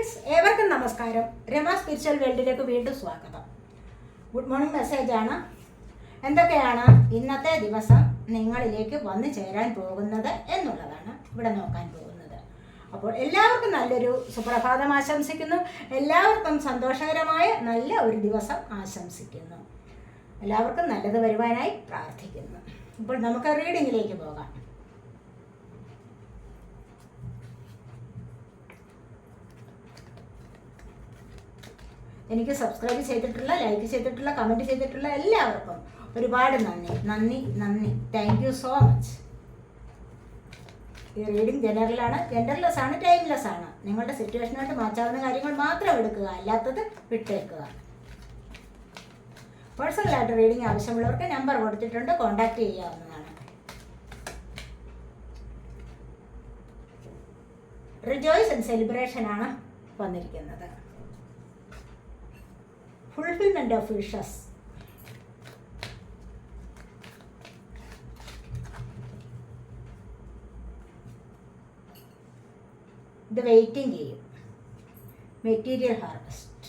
Friends ഏവർക്കും നമസ്കാരം. Rama spiritual വേൾഡിലേക്ക് വീണ്ടും സ്വാഗതം. ഗുഡ് മോർണിംഗ് മെസ്സേജാണ് എന്തൊക്കെയാണ് ഇന്നത്തെ ദിവസം നിങ്ങളിലേക്ക് വന്നു ചേരാൻ പോകുന്നത് എന്നുള്ളതാണ് ഇവിടെ നോക്കാൻ പോകുന്നത്. അപ്പോൾ എല്ലാവർക്കും നല്ലൊരു സുപ്രഭാതം ആശംസിക്കുന്നു. എല്ലാവർക്കും സന്തോഷകരമായ നല്ല ഒരു ദിവസം ആശംസിക്കുന്നു. എല്ലാവർക്കും നല്ലത് വരുവാനായി പ്രാർത്ഥിക്കുന്നു. ഇപ്പോൾ നമുക്ക് റീഡിങ്ങിലേക്ക് പോകാം. എനിക്ക് സബ്സ്ക്രൈബ് ചെയ്തിട്ടുള്ള ലൈക്ക് ചെയ്തിട്ടുള്ള കമന്റ് ചെയ്തിട്ടുള്ള എല്ലാവർക്കും ഒരുപാട് നന്ദി. നന്ദി നന്ദി. താങ്ക് യു സോ മച്ച് ഈ റീഡിങ് ജനറലാണ് ജെൻഡർലെസ് ആണ് ടൈംലെസ് ആണ്. നിങ്ങളുടെ സിറ്റുവേഷനായിട്ട് മാറ്റാവുന്ന കാര്യങ്ങൾ മാത്രം എടുക്കുക. അല്ലാത്തത് വിട്ടേക്കുക. പേഴ്സണലായിട്ട് റീഡിങ് ആവശ്യമുള്ളവർക്ക് നമ്പർ കൊടുത്തിട്ടുണ്ട്. കോൺടാക്ട് ചെയ്യാവുന്നതാണ്. റിജോയ്സ് ആൻഡ് സെലിബ്രേഷൻ ആണ് വന്നിരിക്കുന്നത്. Fulfillment ഓഫ് വിഷസ് ഇത് വെയിറ്റിംഗ് ചെയ്യും material harvest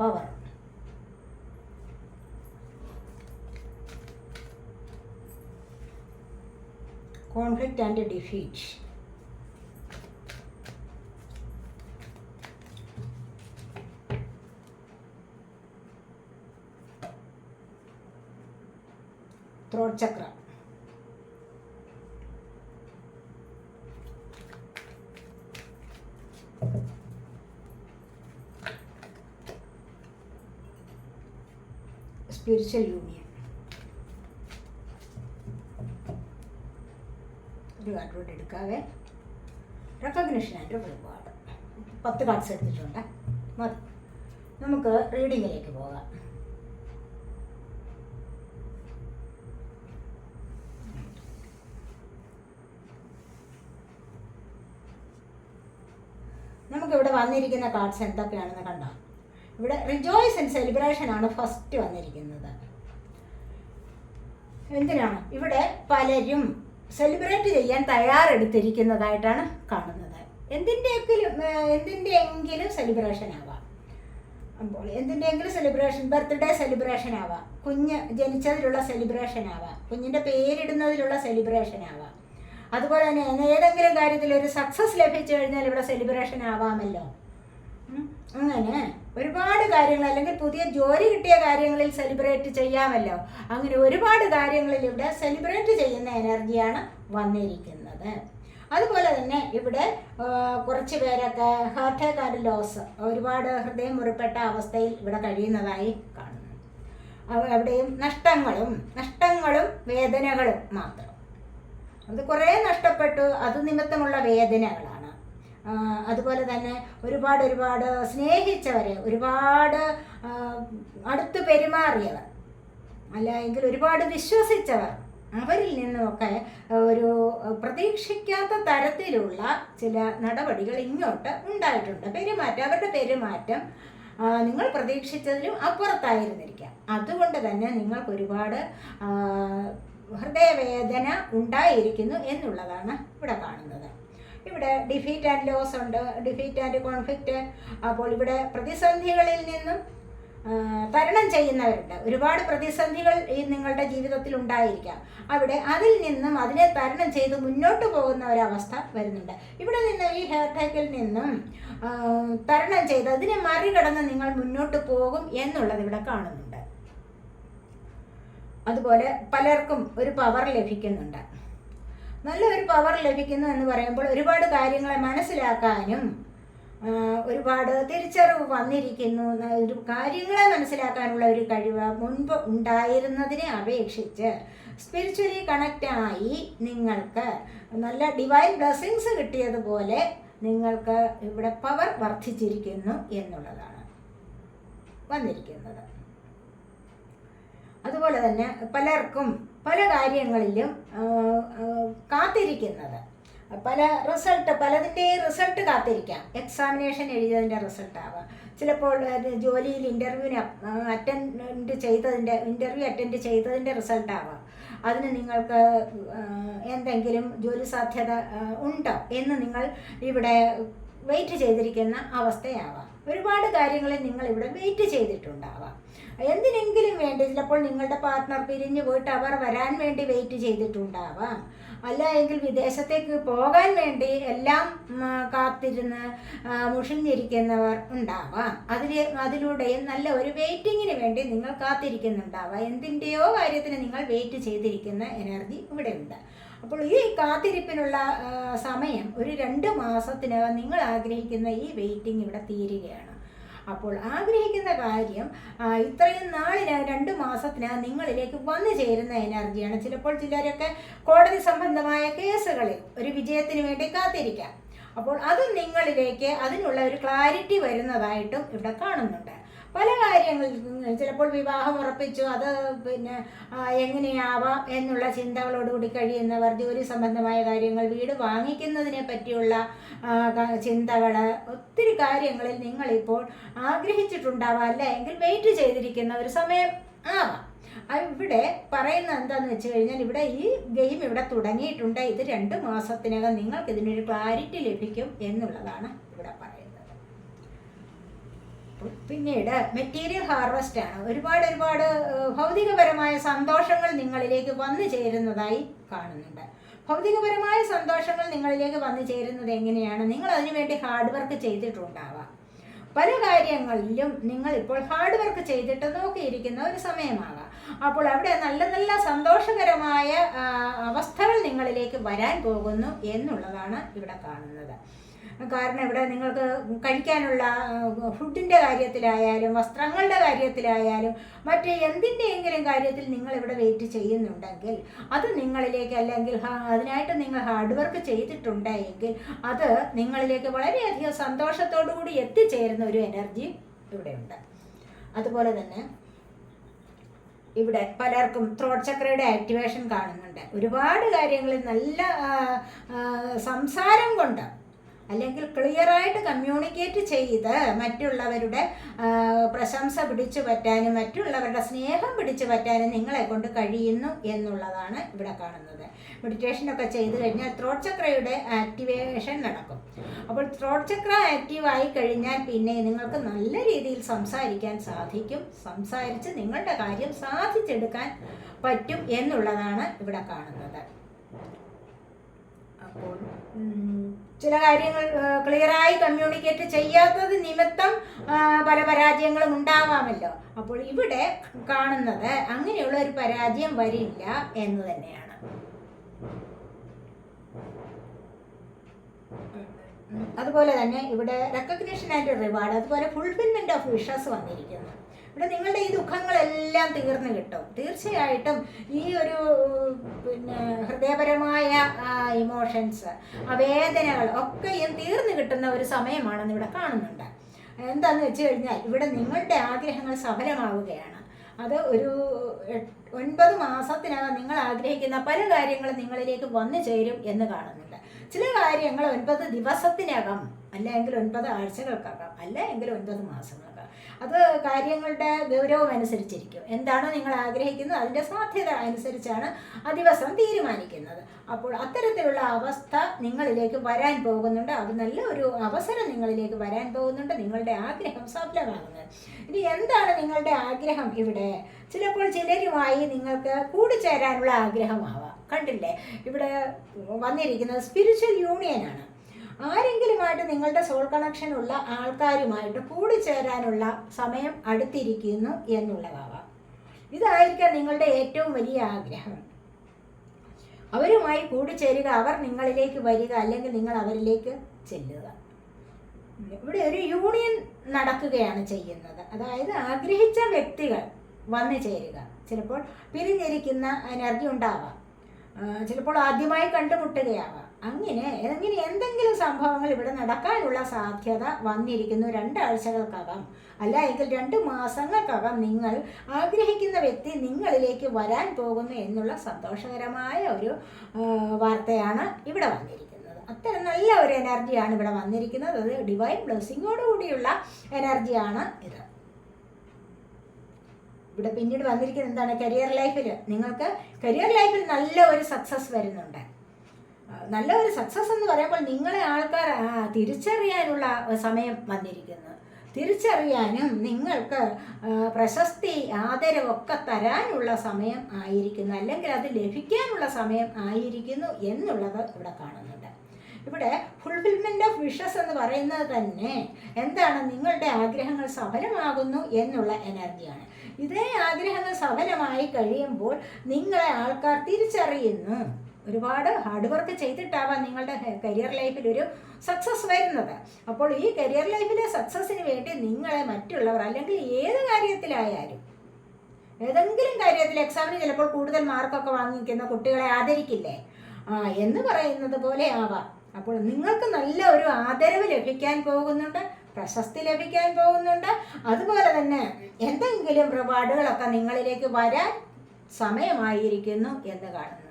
Power. Conflict and defeat. Throat chakra. Spiritual union ഒരു കാർഡ് എടുക്കാവേ. റെക്കഗ്നിഷൻ ആൻഡ് റിവാർഡ് പത്ത് കാർഡ്സ് എടുത്തിട്ടുണ്ട്. മതി. നമുക്ക് റീഡിങ്ങിലേക്ക് പോകാം. നമുക്കിവിടെ വന്നിരിക്കുന്ന കാർഡ്സ് എന്തൊക്കെയാണെന്ന് കണ്ടോ? ഇവിടെ റിജോയ്സ് ആൻഡ് സെലിബ്രേഷൻ ആണ് ഫസ്റ്റ് വന്നിരിക്കുന്നത്. എന്തിനാണ്? ഇവിടെ പലരും സെലിബ്രേറ്റ് ചെയ്യാൻ തയ്യാറെടുത്തിരിക്കുന്നതായിട്ടാണ് കാണുന്നത്. എന്തിന്റെയെങ്കിലും എന്തിന്റെയെങ്കിലും സെലിബ്രേഷൻ ആവാം. അപ്പോൾ എന്തിന്റെയെങ്കിലും സെലിബ്രേഷൻ ബർത്ത്ഡേ സെലിബ്രേഷൻ ആവാം. കുഞ്ഞ് ജനിച്ചതിലുള്ള സെലിബ്രേഷൻ ആവാം. കുഞ്ഞിന്റെ പേരിടുന്നതിലുള്ള സെലിബ്രേഷൻ ആവാം. അതുപോലെ തന്നെ ഏതെങ്കിലും കാര്യത്തിൽ ഒരു സക്സസ് ലഭിച്ചു കഴിഞ്ഞാൽ ഇവിടെ സെലിബ്രേഷൻ ആവാമല്ലോ. അങ്ങനെ ഒരുപാട് കാര്യങ്ങൾ അല്ലെങ്കിൽ പുതിയ ജോലി കിട്ടിയ കാര്യങ്ങളിൽ സെലിബ്രേറ്റ് ചെയ്യാമല്ലോ. അങ്ങനെ ഒരുപാട് കാര്യങ്ങളിൽ ഇവിടെ സെലിബ്രേറ്റ് ചെയ്യുന്ന എനർജിയാണ് വന്നിരിക്കുന്നത്. അതുപോലെ തന്നെ ഇവിടെ കുറച്ച് പേരൊക്കെ ഹാർട്ട് ആൻഡ് ലോസ് ഒരുപാട് ഹൃദയം മുറിപ്പെട്ട അവസ്ഥയിൽ ഇവിടെ കഴിയുന്നതായി കാണുന്നു. അവ- അവിടെയും നഷ്ടങ്ങളും നഷ്ടങ്ങളും വേദനകളും മാത്രം. അത് കുറേ നഷ്ടപ്പെട്ടു അത് നിമിത്തമുള്ള വേദനകളാണ്. ആ, അതുപോലെ തന്നെ ഒരുപാട് ഒരുപാട് സ്നേഹിച്ചവരെ ഒരുപാട് അടുത്ത് പെരുമാറിയവർ അല്ല എങ്കിൽ ഒരുപാട് വിശ്വസിച്ചവർ അവരിൽ നിന്നുമൊക്കെ ഒരു പ്രതീക്ഷിക്കാത്ത തരത്തിലുള്ള ചില നടപടികൾ ഇങ്ങോട്ട് ഉണ്ടായിട്ടുണ്ട്. പെരുമാറ്റം അവരുടെ പെരുമാറ്റം നിങ്ങൾ പ്രതീക്ഷിച്ചതിലും അപ്പുറത്തായിരുന്നിരിക്കാം. അതുകൊണ്ട് തന്നെ നിങ്ങൾക്ക് ഒരുപാട് ഹൃദയവേദന ഉണ്ടായിരിക്കുന്നു എന്നുള്ളതാണ് ഇവിടെ കാണുന്നത്. ഇവിടെ ഡിഫീറ്റ് ആൻഡ് ലോസ് ഉണ്ട്. ഡിഫീറ്റ് ആൻഡ് കോൺഫ്ലിക്റ്റ് അപ്പോൾ ഇവിടെ പ്രതിസന്ധികളിൽ നിന്നും തരണം ചെയ്യുന്നവരുണ്ട്. ഒരുപാട് പ്രതിസന്ധികൾ ഈ നിങ്ങളുടെ ജീവിതത്തിൽ ഉണ്ടായിരിക്കാം. അവിടെ അതിൽ നിന്നും അതിനെ തരണം ചെയ്ത് മുന്നോട്ട് പോകുന്ന ഒരവസ്ഥ വരുന്നുണ്ട്. ഇവിടെ നിന്ന് ഈ ഹെയർ ടേക്കിൽ നിന്നും തരണം ചെയ്ത് അതിനെ മറികടന്ന് നിങ്ങൾ മുന്നോട്ട് പോകും എന്നുള്ളത് ഇവിടെ കാണുന്നുണ്ട്. അതുപോലെ പലർക്കും ഒരു പവർ ലഭിക്കുന്നുണ്ട്. നല്ലൊരു പവർ ലഭിക്കുന്നു എന്ന് പറയുമ്പോൾ ഒരുപാട് കാര്യങ്ങളെ മനസ്സിലാക്കാനും ഒരുപാട് തിരിച്ചറിവ് വന്നിരിക്കുന്നു ഒരു കാര്യങ്ങളെ മനസ്സിലാക്കാനുള്ള ഒരു കഴിവ് മുൻപ് ഉണ്ടായിരുന്നതിനെ അപേക്ഷിച്ച് സ്പിരിച്വലി കണക്റ്റായി നിങ്ങൾക്ക് നല്ല ഡിവൈൻ ബ്ലെസ്സിങ്സ് കിട്ടിയതുപോലെ നിങ്ങൾക്ക് ഇവിടെ പവർ വർദ്ധിച്ചിരിക്കുന്നു എന്നുള്ളതാണ് വന്നിരിക്കുന്നത്. അതുപോലെ തന്നെ പലർക്കും പല കാര്യങ്ങളിലും കാത്തിരിക്കുന്നത്. പല റിസൾട്ട് പലതിന്റെ റിസൾട്ട് കാത്തിരിക്കാം. എക്സാമിനേഷൻ എഴുതിയതിന്റെ റിസൾട്ട് ആവാം. ചിലപ്പോൾ ജോലിയിൽ ഇന്റർവ്യൂവിന് അറ്റൻഡ് ചെയ്തതിന്റെ ഇന്റർവ്യൂ അറ്റൻഡ് ചെയ്തതിന്റെ റിസൾട്ട് ആവാം. അതിന് നിങ്ങൾക്ക് എന്തെങ്കിലും ജോലി സാധ്യത ഉണ്ടോ എന്ന് നിങ്ങൾ ഇവിടെ വെയിറ്റ് ചെയ്തിരിക്കുന്ന അവസ്ഥയാവാം. ഒരുപാട് കാര്യങ്ങളിൽ നിങ്ങൾ ഇവിടെ വെയിറ്റ് ചെയ്തിട്ടുണ്ടാവാം. എന്തിനെങ്കിലും വേണ്ടി ചിലപ്പോൾ നിങ്ങളുടെ പാർട്ട്ണർ പിരിഞ്ഞു പോയിട്ട് അവർ വരാൻ വേണ്ടി വെയിറ്റ് ചെയ്തിട്ടുണ്ടാവാം. അല്ല എങ്കിൽ വിദേശത്തേക്ക് പോകാൻ വേണ്ടി എല്ലാം കാത്തിരുന്ന് മുഷിഞ്ഞിരിക്കുന്നവർ ഉണ്ടാവാം. അതിൽ അതിലൂടെയും നല്ല ഒരു വെയിറ്റിങ്ങിന് വേണ്ടി നിങ്ങൾ കാത്തിരിക്കുന്നുണ്ടാവാം. എന്തിന്റെയോ കാര്യത്തിന് നിങ്ങൾ വെയിറ്റ് ചെയ്തിരിക്കുന്ന എനർജി ഇവിടെ ഉണ്ട് അപ്പോൾ ഈ കാത്തിരിപ്പിനുള്ള സമയം ഒരു രണ്ട് മാസത്തിനകം നിങ്ങൾ ആഗ്രഹിക്കുന്ന ഈ വെയിറ്റിംഗ് ഇവിടെ തീരുകയാണ്. അപ്പോൾ ആഗ്രഹിക്കുന്ന കാര്യം ഇത്രയും നാളിന് രണ്ട് മാസത്തിനകം നിങ്ങളിലേക്ക് വന്നു ചേരുന്ന എനർജിയാണ്. ചിലപ്പോൾ ചിലരൊക്കെ കോടതി സംബന്ധമായ കേസുകളിൽ ഒരു വിജയത്തിന് വേണ്ടി കാത്തിരിക്കാം. അപ്പോൾ അത് നിങ്ങളിലേക്ക് അതിനുള്ള ഒരു ക്ലാരിറ്റി വരുന്നതായിട്ടും ഇവിടെ കാണുന്നുണ്ട്. പല കാര്യങ്ങളിൽ ചിലപ്പോൾ വിവാഹം ഉറപ്പിച്ചു അത് പിന്നെ എങ്ങനെയാവാം എന്നുള്ള ചിന്തകളോടുകൂടി കഴിയുന്നവർ ജോലി സംബന്ധമായ കാര്യങ്ങൾ വീട് വാങ്ങിക്കുന്നതിനെ പറ്റിയുള്ള ചിന്തകൾ ഒത്തിരി കാര്യങ്ങളിൽ നിങ്ങളിപ്പോൾ ആഗ്രഹിച്ചിട്ടുണ്ടാവാം അല്ല? എങ്കിൽ വെയിറ്റ് ചെയ്തിരിക്കുന്ന ഒരു സമയം ആവാം. ഇവിടെ പറയുന്നത് എന്താന്ന് വെച്ച് കഴിഞ്ഞാൽ ഇവിടെ ഈ ഗെയിം ഇവിടെ തുടങ്ങിയിട്ടുണ്ട്. ഇത് രണ്ട് മാസത്തിനകം നിങ്ങൾക്ക് ഇതിനൊരു ക്ലാരിറ്റി ലഭിക്കും എന്നുള്ളതാണ്. പിന്നീട് മെറ്റീരിയൽ ഹാർവസ്റ്റ് ആണ്. ഒരുപാട് ഒരുപാട് ഭൗതികപരമായ സന്തോഷങ്ങൾ നിങ്ങളിലേക്ക് വന്നു ചേരുന്നതായി കാണുന്നുണ്ട്. ഭൗതികപരമായ സന്തോഷങ്ങൾ നിങ്ങളിലേക്ക് വന്നു ചേരുന്നത് എങ്ങനെയാണ്? നിങ്ങൾ അതിനുവേണ്ടി ഹാർഡ് വർക്ക് ചെയ്തിട്ടുണ്ടാവാം. പല കാര്യങ്ങളിലും നിങ്ങൾ ഇപ്പോൾ ഹാർഡ് വർക്ക് ചെയ്തിട്ട് നോക്കിയിരിക്കുന്ന ഒരു സമയമാകാം. അപ്പോൾ അവിടെ നല്ല നല്ല സന്തോഷകരമായ അവസ്ഥകൾ നിങ്ങളിലേക്ക് വരാൻ പോകുന്നു എന്നുള്ളതാണ് ഇവിടെ കാണുന്നത്. കാരണം ഇവിടെ നിങ്ങൾക്ക് കഴിക്കാനുള്ള ഫുഡിന്റെ കാര്യത്തിലായാലും വസ്ത്രങ്ങളുടെ കാര്യത്തിലായാലും മറ്റ് എന്തിന്റെയെങ്കിലും കാര്യത്തിൽ നിങ്ങൾ ഇവിടെ വെയിറ്റ് ചെയ്യുന്നുണ്ടെങ്കിൽ അത് നിങ്ങളിലേക്ക് അല്ലെങ്കിൽ അതിനായിട്ട് നിങ്ങൾ ഹാർഡ് വർക്ക് ചെയ്തിട്ടുണ്ടെങ്കിൽ അത് നിങ്ങളിലേക്ക് വളരെയധികം സന്തോഷത്തോടു കൂടി എത്തിച്ചേരുന്ന ഒരു എനർജി ഇവിടെയുണ്ട് അതുപോലെ തന്നെ ഇവിടെ പലർക്കും ത്രോട്ട് ചക്രയുടെ ആക്ടിവേഷൻ കാണുന്നുണ്ട്. ഒരുപാട് കാര്യങ്ങളിൽ നല്ല സംസാരം കൊണ്ട് അല്ലെങ്കിൽ ക്ലിയറായിട്ട് കമ്മ്യൂണിക്കേറ്റ് ചെയ്ത് മറ്റുള്ളവരുടെ പ്രശംസ പിടിച്ചു പറ്റാനും മറ്റുള്ളവരുടെ സ്നേഹം പിടിച്ചു പറ്റാനും നിങ്ങളെ കൊണ്ട് കഴിയുന്നു എന്നുള്ളതാണ് ഇവിടെ കാണുന്നത്. മെഡിറ്റേഷനൊക്കെ ചെയ്തു കഴിഞ്ഞാൽ ത്രോട്ട് ചക്രയുടെ ആക്ടിവേഷൻ നടക്കും. അപ്പോൾ ത്രോട്ട് ചക്ര ആക്റ്റീവ് ആയി കഴിഞ്ഞാൽ പിന്നെ നിങ്ങൾക്ക് നല്ല രീതിയിൽ സംസാരിക്കാൻ സാധിക്കും. സംസാരിച്ച് നിങ്ങളുടെ കാര്യം സാധിച്ചെടുക്കാൻ പറ്റും എന്നുള്ളതാണ് ഇവിടെ കാണുന്നത്. അപ്പോൾ ചില കാര്യങ്ങൾ ക്ലിയറായി കമ്മ്യൂണിക്കേറ്റ് ചെയ്യാത്തത് നിമിത്തം പല പരാജയങ്ങളും ഉണ്ടാവാമല്ലോ. അപ്പോൾ ഇവിടെ കാണുന്നത് അങ്ങനെയുള്ള ഒരു പരാജയം വരില്ല എന്ന് തന്നെയാണ്. അതുപോലെ തന്നെ ഇവിടെ റെക്കഗ്നേഷൻ ആൻഡ് റിവാർഡ് അതുപോലെ ഫുൾഫിൽമെന്റ് ഓഫ് വിഷസ് വന്നിരിക്കുന്നു. ഇവിടെ നിങ്ങളുടെ ഈ ദുഃഖങ്ങളെല്ലാം തീർന്നു കിട്ടും. തീർച്ചയായിട്ടും ഈ ഒരു പിന്നെ ഹൃദയപരമായ ഇമോഷൻസ് ആ വേദനകൾ ഒക്കെയും തീർന്നു കിട്ടുന്ന ഒരു സമയമാണെന്ന് ഇവിടെ കാണുന്നുണ്ട്. എന്താന്ന് വെച്ച് കഴിഞ്ഞാൽ ഇവിടെ നിങ്ങളുടെ ആഗ്രഹങ്ങൾ സഫലമാവുകയാണ്. അത് ഒരു ഒൻപത് മാസത്തിനകം നിങ്ങൾ ആഗ്രഹിക്കുന്ന പല കാര്യങ്ങളും നിങ്ങളിലേക്ക് വന്നു ചേരും എന്ന് കാണുന്നുണ്ട്. ചില കാര്യങ്ങൾ ഒൻപത് ദിവസത്തിനകം അല്ലെങ്കിൽ ഒൻപത് ആഴ്ചകൾക്കകം അല്ലെങ്കിൽ ഒൻപത് മാസങ്ങൾക്കകം അത് കാര്യങ്ങളുടെ ഗൗരവം അനുസരിച്ചിരിക്കും എന്താണോ നിങ്ങൾ ആഗ്രഹിക്കുന്നത്? അതിന്റെ സാധ്യത അനുസരിച്ചാണ് ആ ദിവസം തീരുമാനിക്കുന്നത്. അപ്പോൾ അത്തരത്തിലുള്ള അവസ്ഥ നിങ്ങളിലേക്ക് വരാൻ പോകുന്നുണ്ട്. അത് നല്ല ഒരു അവസരം നിങ്ങളിലേക്ക് വരാൻ പോകുന്നുണ്ട്. നിങ്ങളുടെ ആഗ്രഹം സഫലമാകുന്നത് ഇനി എന്താണ് നിങ്ങളുടെ ആഗ്രഹം ഇവിടെ? ചിലപ്പോൾ ചിലരുമായി നിങ്ങൾക്ക് കൂടിച്ചേരാനുള്ള ആഗ്രഹമാവാം. കണ്ടില്ലേ? ഇവിടെ വന്നിരിക്കുന്നത് സ്പിരിച്വൽ യൂണിയനാണ് ആരെങ്കിലുമായിട്ട് നിങ്ങളുടെ സോൾ കണക്ഷൻ ഉള്ള ആൾക്കാരുമായിട്ട് കൂടിച്ചേരാനുള്ള സമയം അടുത്തിരിക്കുന്നു എന്നുള്ളതാവാം. ഇതായിരിക്കാം നിങ്ങളുടെ ഏറ്റവും വലിയ ആഗ്രഹം. അവരുമായി കൂടിച്ചേരുക അവർ നിങ്ങളിലേക്ക് വരിക അല്ലെങ്കിൽ നിങ്ങൾ അവരിലേക്ക് ചെല്ലുക. ഇവിടെ ഒരു യൂണിയൻ നടക്കുകയാണ് ചെയ്യുന്നത്. അതായത് ആഗ്രഹിച്ച വ്യക്തികൾ വന്നു ചേരുക. ചിലപ്പോൾ പിരിഞ്ഞിരിക്കുന്ന എനർജി ഉണ്ടാവാം. ചിലപ്പോൾ ആദ്യമായി കണ്ടുമുട്ടുകയാവാം. അങ്ങനെ അങ്ങനെ എന്തെങ്കിലും സംഭവങ്ങൾ ഇവിടെ നടക്കാനുള്ള സാധ്യത വന്നിരിക്കുന്നു രണ്ടാഴ്ചകൾക്കകം. അല്ല എങ്കിൽ രണ്ട് മാസങ്ങൾക്കകം നിങ്ങൾ ആഗ്രഹിക്കുന്ന വ്യക്തി നിങ്ങളിലേക്ക് വരാൻ പോകുന്നു എന്നുള്ള സന്തോഷകരമായ ഒരു വാർത്തയാണ് ഇവിടെ വന്നിരിക്കുന്നത്. അത്തരം നല്ല ഒരു എനർജിയാണ് ഇവിടെ വന്നിരിക്കുന്നത്. അത് ഡിവൈൻ ബ്ലെസ്സിങ്ങോട് കൂടിയുള്ള എനർജിയാണ് ഇത്. ഇവിടെ പിന്നീട് വന്നിരിക്കുന്നത് എന്താണ്? കരിയർ ലൈഫിൽ നിങ്ങൾക്ക് കരിയർ ലൈഫിൽ നല്ല ഒരു സക്സസ് വരുന്നുണ്ട്. നല്ല ഒരു സക്സസ് എന്ന് പറയുമ്പോൾ നിങ്ങളെ ആൾക്കാർ തിരിച്ചറിയാനുള്ള സമയം വന്നിരിക്കുന്നു. തിരിച്ചറിയാനും നിങ്ങൾക്ക് പ്രശസ്തി ആദരവൊക്കെ തരാനുള്ള സമയം ആയിരിക്കുന്നു. അല്ലെങ്കിൽ അത് ലഭിക്കാനുള്ള സമയം ആയിരിക്കുന്നു എന്നുള്ളത് ഇവിടെ കാണുന്നുണ്ട്. ഇവിടെ ഫുൾഫിൽമെന്റ് ഓഫ് വിഷസ് എന്ന് പറയുന്നത് തന്നെ എന്താണ്? നിങ്ങളുടെ ആഗ്രഹങ്ങൾ സഫലമാകുന്നു എന്നുള്ള എനർജിയാണ് ഇതേ ആഗ്രഹങ്ങൾ സഫലമായി കഴിയുമ്പോൾ നിങ്ങളെ ആൾക്കാർ തിരിച്ചറിയുന്നു. ഒരുപാട് ഹാർഡ് വർക്ക് ചെയ്തിട്ടാവാം നിങ്ങളുടെ കരിയർ ലൈഫിൽ ഒരു സക്സസ് വരുന്നത്. അപ്പോൾ ഈ കരിയർ ലൈഫിലെ സക്സസ്സിന് വേണ്ടി നിങ്ങളെ മറ്റുള്ളവർ അല്ലെങ്കിൽ ഏത് കാര്യത്തിലായാലും ഏതെങ്കിലും കാര്യത്തിൽ എക്സാമിന് ചിലപ്പോൾ കൂടുതൽ മാർക്കൊക്കെ വാങ്ങിക്കുന്ന കുട്ടികളെ ആദരിക്കില്ലേ? ആ എന്ന് പറയുന്നത് പോലെ ആവാം. അപ്പോൾ നിങ്ങൾക്ക് നല്ല ഒരു ആദരവ് ലഭിക്കാൻ പോകുന്നുണ്ട് പ്രശസ്തി ലഭിക്കാൻ പോകുന്നുണ്ട്. അതുപോലെ തന്നെ എന്തെങ്കിലും റിവാർഡുകളൊക്കെ നിങ്ങളിലേക്ക് വരാൻ സമയമായിരിക്കുന്നു എന്ന് കാണുന്നു.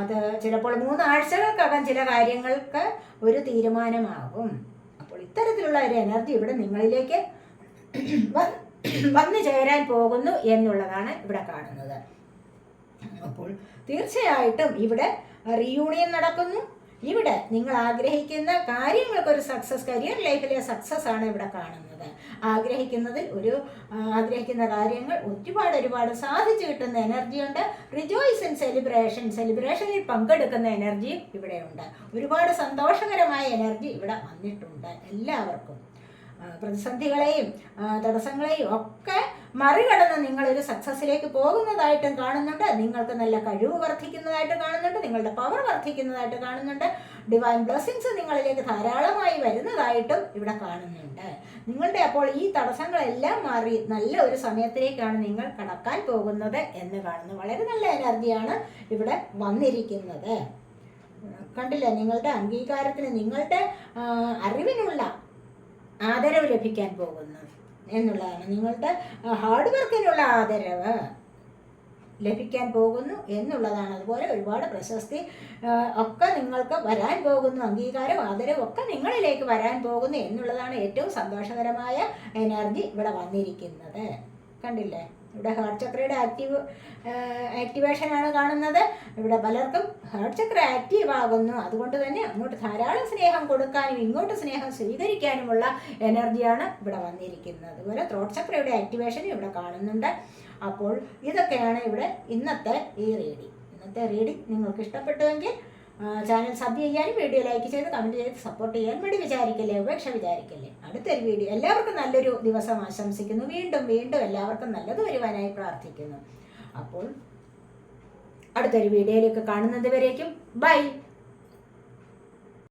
അത് ചിലപ്പോൾ മൂന്നാഴ്ചകൾക്കകം ചില കാര്യങ്ങൾക്ക് ഒരു തീരുമാനമാകും. അപ്പോൾ ഇത്തരത്തിലുള്ള ഒരു എനർജി ഇവിടെ നിങ്ങളിലേക്ക് വന്നു ചേരാൻ പോകുന്നു എന്നുള്ളതാണ് ഇവിടെ കാണുന്നത്. അപ്പോൾ തീർച്ചയായിട്ടും ഇവിടെ റീയൂണിയൻ നടക്കുന്നു. ഇവിടെ നിങ്ങൾ ആഗ്രഹിക്കുന്ന കാര്യങ്ങൾക്ക് ഒരു സക്സസ് കരിയർ ലൈഫിലെ സക്സസ് ആണ് ഇവിടെ കാണുന്നത്. ആഗ്രഹിക്കുന്നതിൽ ഒരു ആഗ്രഹിക്കുന്ന കാര്യങ്ങൾ ഒരുപാട് ഒരുപാട് സാധിച്ചു കിട്ടുന്ന എനർജി ഉണ്ട്. റിജോയ്സ് ഇൻ സെലിബ്രേഷൻ സെലിബ്രേഷനിൽ പങ്കെടുക്കുന്ന എനർജിയും ഇവിടെയുണ്ട് ഒരുപാട് സന്തോഷകരമായ എനർജി ഇവിടെ വന്നിട്ടുണ്ട്. എല്ലാവർക്കും പ്രതിസന്ധികളെയും തടസ്സങ്ങളെയും ഒക്കെ മറികടന്ന് നിങ്ങളൊരു സക്സസ്സിലേക്ക് പോകുന്നതായിട്ടും കാണുന്നുണ്ട്. നിങ്ങൾക്ക് നല്ല കഴിവ് വർദ്ധിക്കുന്നതായിട്ട് കാണുന്നുണ്ട്. നിങ്ങളുടെ പവർ വർദ്ധിക്കുന്നതായിട്ട് കാണുന്നുണ്ട്. ഡിവൈൻ ബ്ലെസ്സിങ്സ് നിങ്ങളിലേക്ക് ധാരാളമായി വരുന്നതായിട്ടും ഇവിടെ കാണുന്നുണ്ട്. നിങ്ങളുടെ അപ്പോൾ ഈ തടസ്സങ്ങളെല്ലാം മാറി നല്ല ഒരു സമയത്തിലേക്കാണ് നിങ്ങൾ കടക്കാൻ പോകുന്നത് എന്ന് കാണുന്നു. വളരെ നല്ല എനർജിയാണ് ഇവിടെ വന്നിരിക്കുന്നത്. കണ്ടില്ല? നിങ്ങളുടെ അംഗീകാരത്തിന് നിങ്ങളുടെ അറിവിനുള്ള ആദരവ് ലഭിക്കാൻ പോകുന്നു. എന്നുള്ളതാണ്. നിങ്ങളുടെ ഹാർഡ് വർക്കിനുള്ള ആദരവ് ലഭിക്കാൻ പോകുന്നു എന്നുള്ളതാണ്. അതുപോലെ ഒരുപാട് പ്രശസ്തി ഒക്കെ നിങ്ങൾക്ക് വരാൻ പോകുന്നു. അംഗീകാരം ആദരവും ഒക്കെ നിങ്ങളിലേക്ക് വരാൻ പോകുന്നു എന്നുള്ളതാണ് ഏറ്റവും സന്തോഷകരമായ എനർജി ഇവിടെ വന്നിരിക്കുന്നത്. കണ്ടില്ലേ? ഇവിടെ ഹാർട്ട് ചക്രയുടെ ആക്റ്റീവ് ആക്ടിവേഷനാണ് കാണുന്നത്. ഇവിടെ പലർക്കും ഹാർട്ട് ചക്ര ആക്റ്റീവ് ആകുന്നു. അതുകൊണ്ട് തന്നെ അങ്ങോട്ട് ധാരാളം സ്നേഹം കൊടുക്കാനും ഇങ്ങോട്ട് സ്നേഹം സ്വീകരിക്കാനുമുള്ള എനർജിയാണ് ഇവിടെ വന്നിരിക്കുന്നത്. അതുപോലെ ത്രോട്ട് ചക്രയുടെ ആക്ടിവേഷൻ ഇവിടെ കാണുന്നുണ്ട്. അപ്പോൾ ഇതൊക്കെയാണ് ഇവിടെ ഇന്നത്തെ ഈ റീഡിങ് ഇന്നത്തെ റീഡിങ് നിങ്ങൾക്ക് ഇഷ്ടപ്പെട്ടുവെങ്കിൽ ചാനൽ സബ് ചെയ്യാനും വീഡിയോ ലൈക്ക് ചെയ്ത് കമന്റ് ചെയ്ത് സപ്പോർട്ട് ചെയ്യാൻ വേണ്ടി വിചാരിക്കല്ലേ ഉപേക്ഷ വിചാരിക്കല്ലേ? അടുത്തൊരു വീഡിയോ എല്ലാവർക്കും നല്ലൊരു ദിവസം ആശംസിക്കുന്നു. വീണ്ടും വീണ്ടും എല്ലാവർക്കും നല്ലത് വരുവാനായി പ്രാർത്ഥിക്കുന്നു. അപ്പോൾ അടുത്തൊരു വീഡിയോയിലേക്ക് കാണുന്നത് വരേക്കും. ബൈ.